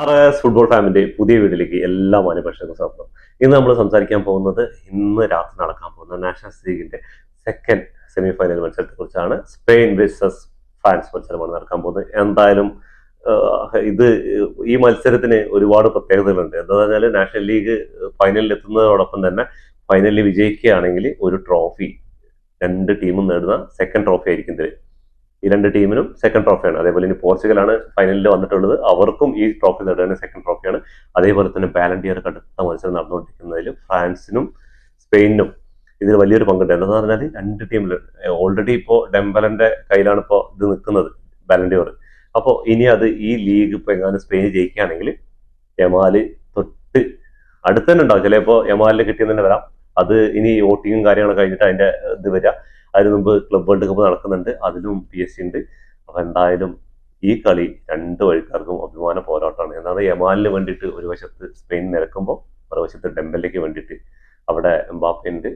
R S football ഫാമിന്റെ പുതിയ വീട്ടിലേക്ക് എല്ലാ മാന്യപക്ഷർക്കും സ്വാഗതം. ഇന്ന് നമ്മൾ സംസാരിക്കാൻ പോകുന്നത് ഇന്ന് രാത്രി നടക്കാൻ പോകുന്ന നാഷണൽ ലീഗിന്റെ സെക്കൻഡ് സെമി ഫൈനൽ മത്സരത്തെ കുറിച്ചാണ് സ്പെയിൻ വേഴ്സസ് ഫ്രാൻസ് മത്സരമാണ് നടക്കാൻ പോകുന്നത്. എന്തായാലും ഇത് ഈ മത്സരത്തിന് ഒരുപാട് പ്രത്യേകതകളുണ്ട്. എന്താ പറഞ്ഞാൽ നാഷണൽ ലീഗ് ഫൈനലിൽ എത്തുന്നതോടൊപ്പം തന്നെ ഫൈനലിൽ വിജയിക്കുകയാണെങ്കിൽ ഒരു ട്രോഫി രണ്ട് ടീമും നേടുന്ന സെക്കൻഡ് ട്രോഫി ആയിരിക്കും ഈ രണ്ട് ടീമിനും സെക്കൻഡ് ട്രോഫിയാണ് അതേപോലെ ഇനി പോർച്ചുഗലാണ് ഫൈനലിൽ വന്നിട്ടുള്ളത്. അവർക്കും ഈ ട്രോഫി നേടുന്ന സെക്കൻഡ് ട്രോഫിയാണ് അതേപോലെ തന്നെ ബാലൻഡിയർ കടുത്ത മത്സരം നടന്നുകൊണ്ടിരിക്കുന്നതിൽ ഫ്രാൻസിനും സ്പെയിനിനും ഇതിൽ വലിയൊരു പങ്കുണ്ട് എന്താണെന്ന് പറഞ്ഞാൽ രണ്ട് ടീമിൽ ഓൾറെഡി ഇപ്പോൾ ഡെംബലന്റെ കയ്യിലാണ് ഇപ്പോൾ ഇത് നിൽക്കുന്നത് ബാലൻഡിയർ. അപ്പോൾ ഇനി അത് ഈ ലീഗ് ഇപ്പോൾ എങ്ങാനും സ്പെയിൻ ജയിക്കുകയാണെങ്കിൽ യമാൽ തൊട്ട് അടുത്ത് തന്നെ ഉണ്ടാവും. ചിലപ്പോൾ യമാലിൽ കിട്ടിയെന്ന് തന്നെ വരാം. അത് ഇനി വോട്ടിങ്ങും കാര്യങ്ങളൊക്കെ കഴിഞ്ഞിട്ട് അതിന്റെ ഇത് വരിക അതിന് മുമ്പ് ക്ലബ് വേൾഡ് കപ്പ് നടക്കുന്നുണ്ട്. അതിലും പി എസ് സി ഉണ്ട്. അപ്പൊ എന്തായാലും ഈ കളി രണ്ട് വഴിക്കാർക്കും അഭിമാന പോരാട്ടമാണ്. എന്നാണ് യമാലിന് വേണ്ടിയിട്ട് ഒരു വശത്ത് സ്പെയിൻ നിരക്കുമ്പോൾ മറുവശത്ത് ഡെമ്പലയ്ക്ക് വേണ്ടിയിട്ട് അവിടെ എംബാപ്പ ഉണ്ട്.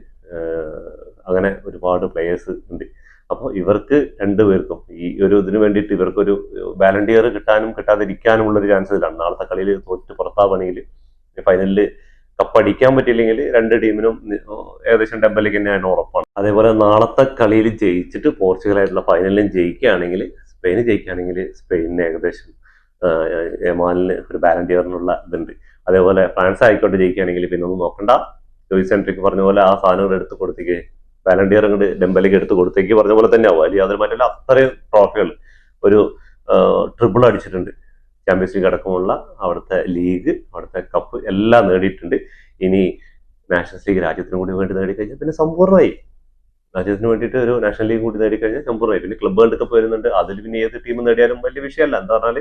അങ്ങനെ ഒരുപാട് പ്ലേയേഴ്സ് ഉണ്ട്. അപ്പോൾ ഇവർക്ക് രണ്ടുപേർക്കും ഈ ഒരു ഇതിന് വേണ്ടിയിട്ട് ഇവർക്കൊരു വാലണ്ടിയർ കിട്ടാനും കിട്ടാതിരിക്കാനും ഉള്ള ഒരു ചാൻസ് ഇതാണ് നാളത്തെ കളിയിൽ തോറ്റ് പുറത്താവണെങ്കിൽ ഫൈനലിൽ കപ്പടിക്കാൻ പറ്റിയില്ലെങ്കിൽ രണ്ട് ടീമിനും ഏകദേശം ഡെമ്പലിക്ക് തന്നെയാണ് ഉറപ്പാണ്. അതേപോലെ നാളത്തെ കളിയിൽ ജയിച്ചിട്ട് പോർച്ചുഗലായിട്ടുള്ള ഫൈനലിലും ജയിക്കുകയാണെങ്കിൽ സ്പെയിന് ജയിക്കുകയാണെങ്കിൽ സ്പെയിനിന് ഏകദേശം എമാലിന് ഒരു ബാലൻഡിയറിനുള്ള ഇതുണ്ട്. അതേപോലെ ഫ്രാൻസ് ആയിക്കോട്ടെ ജയിക്കുകയാണെങ്കിൽ പിന്നെ ഒന്നും നോക്കണ്ട. ജോയിസ് സെൻട്രിക്ക് പറഞ്ഞ പോലെ ആ സാധനങ്ങൾ എടുത്ത് കൊടുത്തേക്ക്. ബാലൻഡിയർ അങ്ങോട്ട് ഡെമ്പലിക്ക് എടുത്ത് കൊടുത്തേക്ക്. പറഞ്ഞ പോലെ തന്നെ ആവും. അല്ലെങ്കിൽ അതിൽ മറ്റല്ല അത്രയും ട്രോഫികൾ ഒരു ട്രിപ്പിൾ അടിച്ചിട്ടുണ്ട്. ചാമ്പ്യൻസ് ലീഗ് അടക്കമുള്ള അവിടുത്തെ ലീഗ് അവിടുത്തെ കപ്പ് എല്ലാം നേടിയിട്ടുണ്ട്. ഇനി നാഷണൽസ് ലീഗ് രാജ്യത്തിന് കൂടി വേണ്ടി നേടിക്കഴിഞ്ഞാൽ പിന്നെ സമ്പൂർണമായി. രാജ്യത്തിന് വേണ്ടിയിട്ട് ഒരു നാഷണൽ ലീഗ് കൂടി നേടിക്കഴിഞ്ഞാൽ സമ്പൂർണമായി. പിന്നെ ക്ലബ് വേൾഡ് കപ്പ് വരുന്നുണ്ട്. അതിൽ പിന്നെ ഏത് ടീം നേടിയാലും വലിയ വിഷയമല്ല. എന്താ പറഞ്ഞാൽ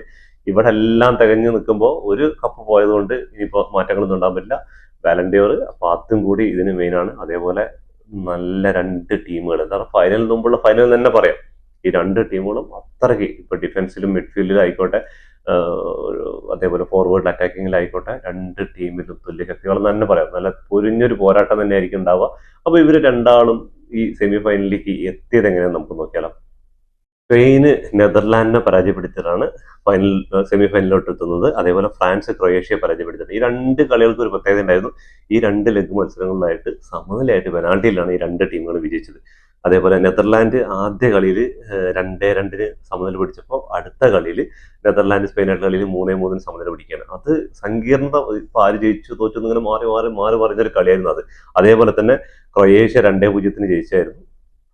ഇവിടെ എല്ലാം തികഞ്ഞു നിൽക്കുമ്പോൾ ഒരു കപ്പ് പോയതുകൊണ്ട് ഇനിയിപ്പോൾ മാറ്റങ്ങളൊന്നും ഉണ്ടാകാൻ പറ്റില്ല. വാലണ്ടിയർ അപ്പൊ അതും കൂടി ഇതിന് മെയിനാണ് അതേപോലെ നല്ല രണ്ട് ടീമുകൾ എന്താ പറയുക ഫൈനൽ മുമ്പുള്ള ഫൈനൽ തന്നെ പറയാം. ഈ രണ്ട് ടീമുകളും അത്രയ്ക്ക് ഇപ്പൊ ഡിഫൻസിലും മിഡ്ഫീൽഡിലും ആയിക്കോട്ടെ അതേപോലെ ഫോർവേഡ് അറ്റാക്കിങ്ങിലായിക്കോട്ടെ രണ്ട് ടീമിലും തുല്യ ശക്തികളെന്ന് തന്നെ പറയാം. നല്ല പൊരിഞ്ഞൊരു പോരാട്ടം തന്നെ ആയിരിക്കും ഉണ്ടാവുക. അപ്പൊ ഇവർ രണ്ടാളും ഈ സെമി ഫൈനലിലേക്ക് എത്തിയത് എങ്ങനെയാന്ന് നമുക്ക് നോക്കിയാലോ. സ്പെയിന് നെതർലാൻഡിനെ പരാജയപ്പെടുത്തിയിട്ടാണ് ഫൈനൽ സെമി ഫൈനലിലോട്ട് എത്തുന്നത്. അതേപോലെ ഫ്രാൻസ് ക്രൊയേഷ്യയെ പരാജയപ്പെടുത്തിയിട്ട് ഈ രണ്ട് കളികൾക്ക് ഒരു പ്രത്യേകത ഉണ്ടായിരുന്നു. ഈ രണ്ട് ലെഗ് മത്സരങ്ങളിലായിട്ട് സമനിലയായിട്ട് പെനാൾട്ടിയിലാണ് ഈ രണ്ട് ടീമുകൾ വിജയിച്ചത്. അതേപോലെ നെതർലാൻഡ് ആദ്യ കളിയിൽ രണ്ടേ രണ്ടിന് സമനില പിടിച്ചപ്പോൾ അടുത്ത കളിയിൽ നെതർലാൻഡ് സ്പെയിനായിട്ട് കളിയിൽ മൂന്നേ മൂന്നിന് സമനില പിടിക്കുകയാണ്. അത് സങ്കീർണത ഇപ്പൊ ആര് ജയിച്ചു തോറ്റു എന്നിങ്ങനെ മാറി മാറി മാറി പറഞ്ഞൊരു കളിയായിരുന്നു അത്. അതേപോലെ തന്നെ ക്രൊയേഷ്യ രണ്ടേ പൂജ്യത്തിന് ജയിച്ചായിരുന്നു.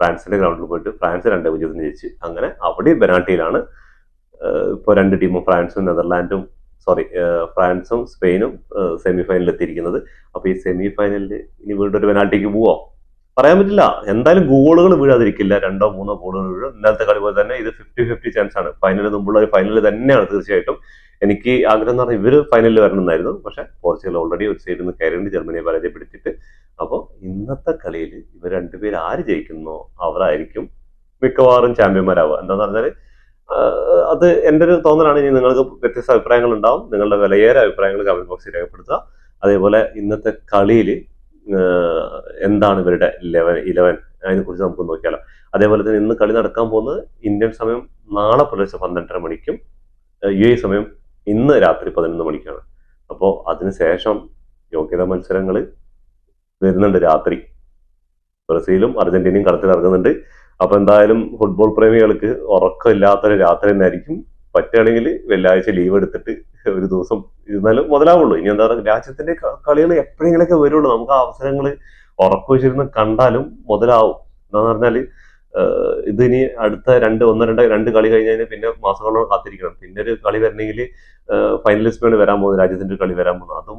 ഫ്രാൻസിന്റെ ഗ്രൗണ്ടിൽ പോയിട്ട് ഫ്രാൻസ് രണ്ടേ പൂജ്യത്തിന് ജയിച്ച്. അങ്ങനെ അവിടെ ബെനാട്ടിയിലാണ് ഇപ്പോൾ രണ്ട് ടീമും ഫ്രാൻസും നെതർലാൻഡും സോറി ഫ്രാൻസും സ്പെയിനും സെമി ഫൈനലിൽ എത്തിയിരിക്കുന്നത്. അപ്പോൾ ഈ സെമി ഫൈനലിൽ ഇനി വീണ്ടും ഒരു പെനാൾട്ടിക്ക് പോവോ? പറയാൻ പറ്റില്ല. എന്തായാലും ഗോളുകൾ വീഴാതിരിക്കില്ല. രണ്ടോ മൂന്നോ ഗോളുകൾ വീഴും. ഇന്നലത്തെ കളി പോലെ തന്നെ ഇത് ഫിഫ്റ്റി ഫിഫ്റ്റി ചാൻസ് ആണ്. ഫൈനലിന് മുമ്പുള്ള ഒരു ഫൈനൽ തന്നെയാണ് തീർച്ചയായിട്ടും. എനിക്ക് ആഗ്രഹം എന്ന് പറഞ്ഞാൽ ഇവർ ഫൈനലിൽ വരണമെന്നായിരുന്നു. പക്ഷെ പോർച്ചുഗൽ ഓൾറെഡി ഒരു സൈഡിൽ നിന്ന് കയറിയുണ്ട് ജർമ്മനിയെ പരാജയപ്പെടുത്തിയിട്ട്. അപ്പോൾ ഇന്നത്തെ കളിയിൽ ഇവർ രണ്ടുപേർ ആര് ജയിക്കുന്നോ അവരായിരിക്കും മിക്കവാറും ചാമ്പ്യന്മാരാവുക. എന്താന്ന് പറഞ്ഞാൽ അത് എന്റെ ഒരു തോന്നലാണ്. ഇനി നിങ്ങൾക്ക് വ്യത്യസ്ത അഭിപ്രായങ്ങൾ ഉണ്ടാവും. നിങ്ങളുടെ വിലയേറെ അഭിപ്രായങ്ങൾ കമന്റ് ബോക്സിൽ രേഖപ്പെടുത്തുക. അതേപോലെ ഇന്നത്തെ കളിയിൽ എന്താണ് ഇവരുടെ ലെവൻ ഇലവൻ അതിനെ കുറിച്ച് നമുക്ക് നോക്കിയാലോ. അതേപോലെ തന്നെ ഇന്ന് കളി നടക്കാൻ പോകുന്നത് ഇന്ത്യൻ സമയം നാളെ പുലർച്ചെ പന്ത്രണ്ടര മണിക്കും യു എ സമയം ഇന്ന് രാത്രി പതിനൊന്ന് മണിക്കാണ്. അപ്പോൾ അതിനുശേഷം യോഗ്യതാ മത്സരങ്ങൾ വരുന്നുണ്ട് രാത്രി. ബ്രസീലും അർജന്റീനയും കളത്തിൽ ഇറങ്ങുന്നുണ്ട് അപ്പൊ എന്തായാലും ഫുട്ബോൾ പ്രേമികൾക്ക് ഉറക്കമില്ലാത്തൊരു രാത്രി തന്നെയായിരിക്കും പറ്റുകയാണെങ്കിൽ വെള്ളിയാഴ്ച ലീവ് എടുത്തിട്ട് ഒരു ദിവസം ഇരുന്നാലും മുതലാവുള്ളൂ. ഇനി എന്താ പറയുക രാജ്യത്തിന്റെ കളികൾ എപ്പോഴെങ്കിലൊക്കെ വരുള്ളൂ. നമുക്ക് അവസരങ്ങൾ ഉറപ്പ് വെച്ചിരുന്ന് കണ്ടാലും മുതലാവും. എന്താന്ന് പറഞ്ഞാൽ ഇത് ഇനി അടുത്ത രണ്ട് ഒന്ന് രണ്ട് രണ്ട് കളി കഴിഞ്ഞാൽ പിന്നെ മാസങ്ങളോളം കാത്തിരിക്കണം. പിന്നെ ഒരു കളി വരണമെങ്കിൽ ഫൈനലിസ്റ്റാണ് വരാൻ പോകുന്നത് രാജ്യത്തിന്റെ കളി വരാൻ പോകുന്നത് അതും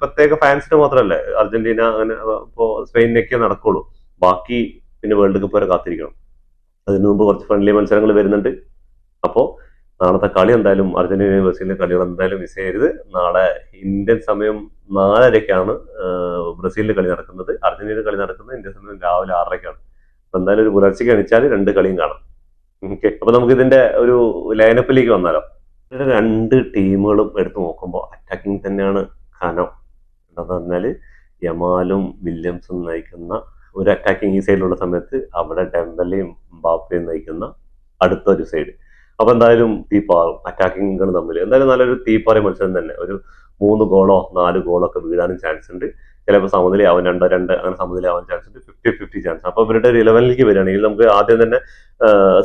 പ്രത്യേക ഫാൻസിന് മാത്രമല്ല അർജന്റീന അങ്ങനെ ഇപ്പോ സ്പെയിനൊക്കെ നടക്കുള്ളൂ. ബാക്കി പിന്നെ വേൾഡ് കപ്പ് വരെ കാത്തിരിക്കണം. അതിനു മുമ്പ് കുറച്ച് ഫ്രണ്ട്ലി മത്സരങ്ങൾ വരുന്നുണ്ട്. അപ്പോൾ നാളത്തെ കളി എന്തായാലും അർജന്റീന ബ്രസീലിന്റെ കളികൾ എന്തായാലും മിസ് ചെയ്യരുത്. നാളെ ഇന്ത്യൻ സമയം നാലരയ്ക്കാണ് ബ്രസീലിന്റെ കളി നടക്കുന്നത്. അർജന്റീന കളി നടക്കുന്നത് ഇന്ത്യൻ സമയം രാവിലെ ആറരയ്ക്കാണ് അപ്പൊ എന്തായാലും ഒരു പുലർച്ചയ്ക്ക് അണിച്ചാൽ രണ്ട് കളിയും കാണാം. ഓക്കെ അപ്പൊ നമുക്ക് ഇതിന്റെ ഒരു ലൈനപ്പിലേക്ക് വന്നാലോ? ഇവിടെ രണ്ട് ടീമുകളും എടുത്തു നോക്കുമ്പോൾ അറ്റാക്കിംഗ് തന്നെയാണ് കനം. എന്താന്ന് പറഞ്ഞാൽ യമാലും വില്യംസും നയിക്കുന്ന ഒരു അറ്റാക്കിംഗ് ഈ സൈഡിലുള്ള സമയത്ത് അവിടെ ഡെമ്പലയും ബാപ്പയും നയിക്കുന്ന അടുത്തൊരു സൈഡ് അപ്പൊ എന്തായാലും തീപ്പാറും അറ്റാക്കിങ്ങുകൾ തമ്മിൽ എന്തായാലും നല്ലൊരു തീപ്പാറി മത്സരം തന്നെ. ഒരു മൂന്ന് ഗോളോ നാല് ഗോളോ ഒക്കെ വീഴാനും ചാൻസ് ഉണ്ട്. ചിലപ്പോൾ സമനിലയാവും രണ്ടോ രണ്ട് അങ്ങനെ സമനിലയാവാൻ ചാൻസ് ഉണ്ട്. ഫിഫ്റ്റി ഫിഫ്റ്റി ചാൻസ് അപ്പൊ ഇവരുടെ ഒരു ഇലവനിലേക്ക് വരികയാണെങ്കിൽ നമുക്ക് ആദ്യം തന്നെ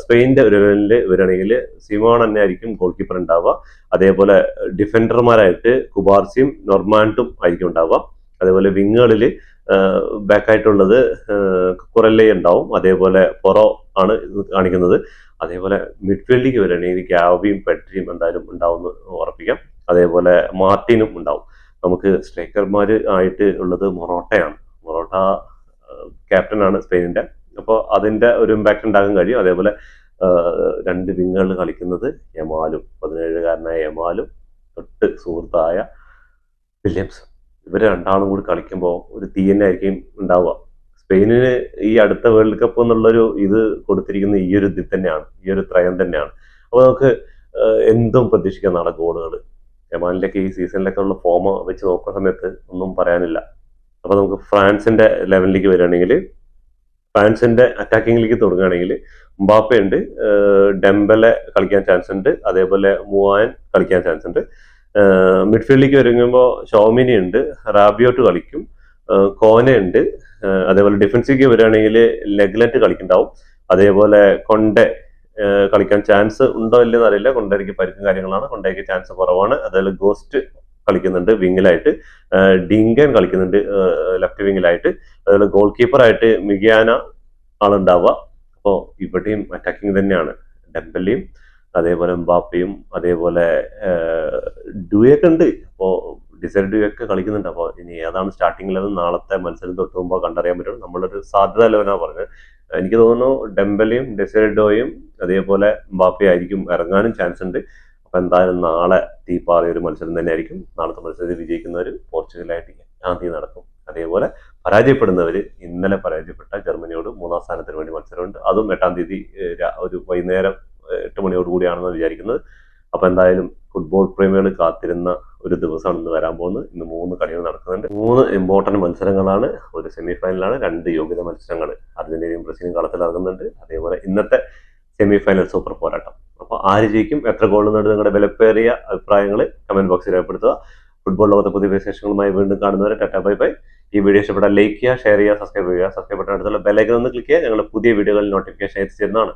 സ്പെയിനിന്റെ ഒരു ഇലവനിൽ വരികയാണെങ്കിൽ സിമോൺ തന്നെ ആയിരിക്കും ഗോൾ കീപ്പർ ഉണ്ടാവുക. അതേപോലെ ഡിഫൻഡർമാരായിട്ട് കുബാർസിയും നൊർമാൻഡും ആയിരിക്കും ഉണ്ടാവുക. അതേപോലെ വിങ്ങുകളിൽ ബാക്കായിട്ടുള്ളത് കുറല്ലേ ഉണ്ടാവും. അതേപോലെ പൊറോ ആണ് കാണിക്കുന്നത്. അതേപോലെ മിഡ്ഫീൽഡിലേക്ക് വരികയാണെങ്കിൽ ഗ്യാവിയും പെട്രിയും എന്തായാലും ഉണ്ടാവും ഉറപ്പിക്കാം. അതേപോലെ മാർട്ടിനും ഉണ്ടാവും. നമുക്ക് സ്ട്രൈക്കർമാർ ആയിട്ട് ഉള്ളത് മൊറോട്ടയാണ്. മൊറോട്ട ക്യാപ്റ്റനാണ് സ്പെയിനിന്റെ അപ്പോൾ അതിന്റെ ഒരു ഇമ്പാക്റ്റ് ഉണ്ടാകാൻ കഴിയും. അതേപോലെ രണ്ട് വിങ്ങുകളിൽ കളിക്കുന്നത് യമാലും. പതിനേഴുകാരനായ യമാലും. തൊട്ട് സുഹൃത്തായ വില്യംസ്. ഇവർ രണ്ടാളും കൂടി കളിക്കുമ്പോൾ ഒരു തീ തന്നെ ആയിരിക്കും ഉണ്ടാവുക. സ്പെയിനിന് ഈ അടുത്ത വേൾഡ് കപ്പ് എന്നുള്ളൊരു ഇത് കൊടുത്തിരിക്കുന്ന ഈ ഒരു ഇതിൽ തന്നെയാണ് ഈ ഒരു ത്രയം തന്നെയാണ്. അപ്പോൾ നമുക്ക് എന്തും പ്രതീക്ഷിക്കാം നാളെ ഗോളുകൾ യമാനിലൊക്കെ ഈ സീസണിലൊക്കെ ഉള്ള ഫോം വെച്ച് നോക്കുന്ന സമയത്ത് ഒന്നും പറയാനില്ല. അപ്പോൾ നമുക്ക് ഫ്രാൻസിന്റെ ലെവലിലേക്ക് വരികയാണെങ്കിൽ ഫ്രാൻസിന്റെ അറ്റാക്കിങ്ങിലേക്ക് തുടങ്ങുകയാണെങ്കിൽ ഉണ്ട് ഡെംബലെ കളിക്കാൻ ചാൻസ് ഉണ്ട് അതേപോലെ മുവാൻ കളിക്കാൻ ചാൻസ് ഉണ്ട്. മിഡ്ഫീൽഡിലേക്ക് വരുമ്പോൾ ഷോമിനി ഉണ്ട് റാബിയോട്ട് കളിക്കും കോന ഉണ്ട് അതേപോലെ ഡിഫൻസിലേക്ക് വരികയാണെങ്കിൽ ലെഗ്ലറ്റ് കളിക്കുന്നുണ്ടാവും. അതേപോലെ കൊണ്ടെ കളിക്കാൻ ചാൻസ് ഉണ്ടോ ഇല്ലെന്ന് അറിയില്ല. കൊണ്ടേക്ക് പരിക്കും കാര്യങ്ങളാണ്. കൊണ്ടേക്ക് ചാൻസ് കുറവാണ്. അതേപോലെ ഗോസ്റ്റ് കളിക്കുന്നുണ്ട് വിങ്ങിലായിട്ട്. ഡിങ്കൻ കളിക്കുന്നുണ്ട് ലെഫ്റ്റ് വിങ്ങിലായിട്ട്. അതുപോലെ ഗോൾ കീപ്പറായിട്ട് മിഗിയാന ആളുണ്ടാവുക. അപ്പോൾ ഇവിടെയും അറ്റാക്കിംഗ് തന്നെയാണ്. ഡെമ്പലിയും അതേപോലെ എംബാപ്പയും അതേപോലെ ഡുയൊക്കെ ഉണ്ട്. അപ്പോൾ ഡിസൈഡ് ഡുയൊക്കെ കളിക്കുന്നുണ്ട്. അപ്പോൾ ഇനി ഏതാണ് സ്റ്റാർട്ടിംഗിൽ അത് നാളത്തെ മത്സരം തൊട്ട് മുമ്പ് കണ്ടറിയാൻ പറ്റും നമ്മളൊരു സാധ്യത ലെവനാണ് പറഞ്ഞത്. എനിക്ക് തോന്നുന്നു ഡെമ്പലിയും ഡെസൈഡോയും അതേപോലെ മബാപ്പയും ആയിരിക്കും ഇറങ്ങാനും ചാൻസ് ഉണ്ട്. അപ്പോൾ എന്തായാലും നാളെ തീപ്പാറിയ ഒരു മത്സരം തന്നെ ആയിരിക്കും നാളത്തെ മത്സരത്തിൽ വിജയിക്കുന്നവർ പോർച്ചുഗലായിട്ട് ആദ്യം നടക്കും. അതേപോലെ പരാജയപ്പെടുന്നവർ ഇന്നലെ പരാജയപ്പെട്ട ജർമ്മനിയോട് മൂന്നാം സ്ഥാനത്തിന് വേണ്ടി മത്സരമുണ്ട്. അതും എട്ടാം തീയതി ഒരു വൈകുന്നേരം എട്ട് മണിയോട് കൂടിയാണെന്ന് വിചാരിക്കുന്നത്. അപ്പൊ എന്തായാലും ഫുട്ബോൾ പ്രേമികൾ കാത്തിരുന്ന ഒരു ദിവസമാണ് ഇന്ന് വരാൻ പോകുന്നത്. ഇന്ന് മൂന്ന് കളികൾ നടക്കുന്നുണ്ട്. മൂന്ന് ഇമ്പോർട്ടന്റ് മത്സരങ്ങളാണ്. ഒരു സെമി ഫൈനലാണ് രണ്ട് യോഗ്യത മത്സരങ്ങൾ അർജന്റീനയും ബ്രസീലും കളത്തിൽ ഇറങ്ങുന്നുണ്ട്. അതേപോലെ ഇന്നത്തെ സെമി ഫൈനൽ സൂപ്പർ പോരാട്ടം. അപ്പോൾ ആര് ജയിക്കും? എത്ര ഗോൾ നേടും? നിങ്ങളുടെ വിലപ്പേറിയ അഭിപ്രായങ്ങൾ കമന്റ് ബോക്സിൽ രേഖപ്പെടുത്തുക. ഫുട്ബോൾ ലോകത്തെ പുതിയ വിശേഷങ്ങളുമായി വീണ്ടും കാണുന്നവരെ ടാറ്റാ ബൈ ബൈ. ഈ വീഡിയോ ഇഷ്ടപ്പെട്ടാൽ ലൈക്ക് ചെയ്യുക ഷെയർ ചെയ്യുക സബ്സ്ക്രൈബ് ചെയ്യുക സബ്സ്ക്രൈബ് ബട്ടൺ അടുത്തുള്ള ബെല്ലൈക്കൻ ഒന്ന് ക്ലിക്ക് ചെയ്യുക. ഞങ്ങളുടെ പുതിയ വീഡിയോകളിൽ നോട്ടിഫിക്കേഷൻ എത്തിച്ചേരുന്നതാണ്.